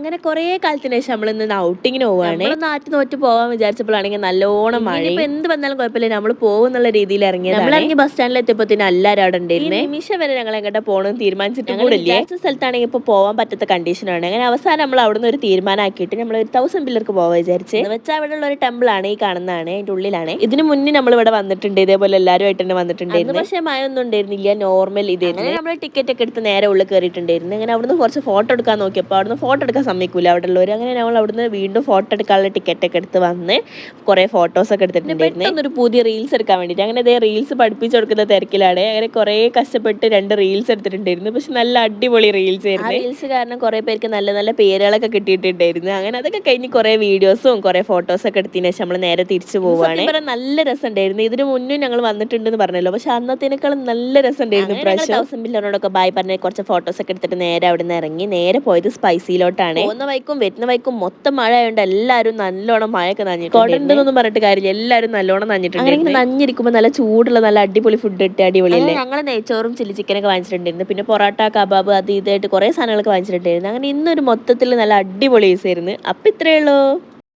അങ്ങനെ കുറേ കാലത്തിന് ശേഷം നമ്മൾ ഇന്ന് ഔട്ടിങ്ങിന് പോവാണ്. നാട്ടിൽ നോറ്റ് പോവാൻ വിചാരിച്ചപ്പോഴാണെങ്കിൽ നല്ലോണം മഴ. ഇപ്പൊ എന്ത് വന്നാലും കുഴപ്പമില്ല. നമ്മൾ പോകുന്നുള്ള രീതിയിൽ ഇറങ്ങിയത് നമ്മൾ ഇറങ്ങി ബസ് സ്റ്റാൻഡിൽ എത്തിയപ്പോ എല്ലാവരും അവിടെ ഉണ്ടായിരുന്നു. നിമിഷം വരെ ഞങ്ങൾ എങ്ങോട്ട് പോകണം തീരുമാനിച്ചിട്ട് കൂടെ വിചാരിച്ച സ്ഥലത്താണെങ്കിൽ ഇപ്പൊ പോകാൻ പറ്റാത്ത കണ്ടീഷനാണ് അങ്ങനെ അവസാനം നമ്മൾ അവിടുന്ന് ഒരു തീരുമാനമാക്കിയിട്ട് നമ്മൾ ഒരു തൗസൻഡ് പില്ലർക്ക് പോവാൻ വിചാരിച്ച്. വെച്ചാൽ അവിടെ ഉള്ള ഒരു ടെമ്പിൾ ആണ് ഈ കാണുന്നതാണ് അതിന്റെ ഉള്ളിലാണ്. ഇതിന് മുന്നേ നമ്മൾ ഇവിടെ വന്നിട്ടുണ്ട് ഇതേപോലെ എല്ലാവരും ആയിട്ട് തന്നെ വന്നിട്ടുണ്ടായിരുന്നു. പക്ഷേ മഴ ഒന്നും ഉണ്ടായിരുന്നില്ല നോർമൽ ഇതായിരുന്നു നമ്മൾ ടിക്കറ്റ് ഒക്കെ എടുത്ത് നേരെ ഉള്ളിൽ കയറിയിട്ടുണ്ടായിരുന്നു. അങ്ങനെ അവിടുന്ന് കുറച്ച് ഫോട്ടോ എടുക്കാൻ നോക്കിയപ്പോൾ അവിടുന്ന് ഫോട്ടോ എടുക്കാൻ സമ്മതിക്കൂല. അവിടെ ഉള്ളവർ അങ്ങനെ നമ്മൾ അവിടുന്ന് വീണ്ടും ഫോട്ടോ എടുക്കാനുള്ള ടിക്കറ്റ് ഒക്കെ എടുത്ത് വന്ന് കുറേ ഫോട്ടോസ് ഒക്കെ എടുത്തിട്ടുണ്ടായിരുന്നു. ഒരു പുതിയ റീൽസ് എടുക്കാൻ വേണ്ടിയിട്ട്. അങ്ങനെ അതേ റീൽസ് പഠിപ്പിച്ചു കൊടുക്കുന്ന തിരക്കിലാണ്. അങ്ങനെ കുറേ കഷ്ടപ്പെട്ട് രണ്ട് റീൽസ് എടുത്തിട്ടുണ്ടായിരുന്നു. പക്ഷെ നല്ല അടിപൊളി റീൽസ് ആയിരുന്നു. റീൽസ് കാരണം കുറേ പേർക്ക് നല്ല നല്ല പേരുകളൊക്കെ കിട്ടിയിട്ടുണ്ടായിരുന്നു. അങ്ങനെ അതൊക്കെ കഴിഞ്ഞ് കുറേ വീഡിയോസും കുറേ ഫോട്ടോസ് ഒക്കെ എടുത്തതിന് ശേഷം നമ്മൾ നേരെ തിരിച്ചു പോവുകയാണ് നല്ല രസമുണ്ടായിരുന്നു. ഇതിന് മുന്നേ ഞങ്ങൾ വന്നിട്ടുണ്ടെന്ന് പറഞ്ഞല്ലോ. പക്ഷെ അന്നത്തേക്കാളും നല്ല രസമുണ്ടായിരുന്നു ഉണ്ടായിരുന്നു തൗസൻഡ് ബില്ലോടൊക്കെ ബായ് പറഞ്ഞ കുറച്ച് ഫോട്ടോസ് ഒക്കെ എടുത്തിട്ട് നേരെ അവിടെ നിന്ന് ഇറങ്ങി നേരെ പോയത് സ്പൈസിയിലോട്ടാണ് പോകുന്ന വൈക്കും വരുന്ന വൈക്കും മൊത്തം മഴ ആയതുകൊണ്ട് എല്ലാവരും നല്ലോണം മഴയൊക്കെ നനഞ്ഞിട്ടുണ്ട് നനഞ്ഞിട്ടുണ്ടെന്നൊന്നും പറഞ്ഞിട്ട് കാര്യമില്ല. എല്ലാവരും നല്ലോണം നനഞ്ഞിട്ടുണ്ട് അങ്ങനെ നഞ്ഞിരിക്കുമ്പോൾ നല്ല ചൂടുള്ള നല്ല അടിപൊളി ഫുഡ് ഇട്ട് അടിപൊളിയല്ലേ? ഞങ്ങൾ നെയ്ച്ചോറും ചില്ലി ചിക്കനൊക്കെ വാങ്ങിച്ചിട്ടുണ്ടായിരുന്നു. പിന്നെ പൊറോട്ട കബാബ് അത് ഇതായിട്ട് കുറേ സാധനങ്ങളൊക്കെ വാങ്ങിച്ചിട്ടുണ്ടായിരുന്നു. അങ്ങനെ ഇന്നൊരു മൊത്തത്തിൽ നല്ല അടിപൊളി ദിവസമായിരുന്നു. അപ്പം ഇത്രയേ ഉള്ളൂ.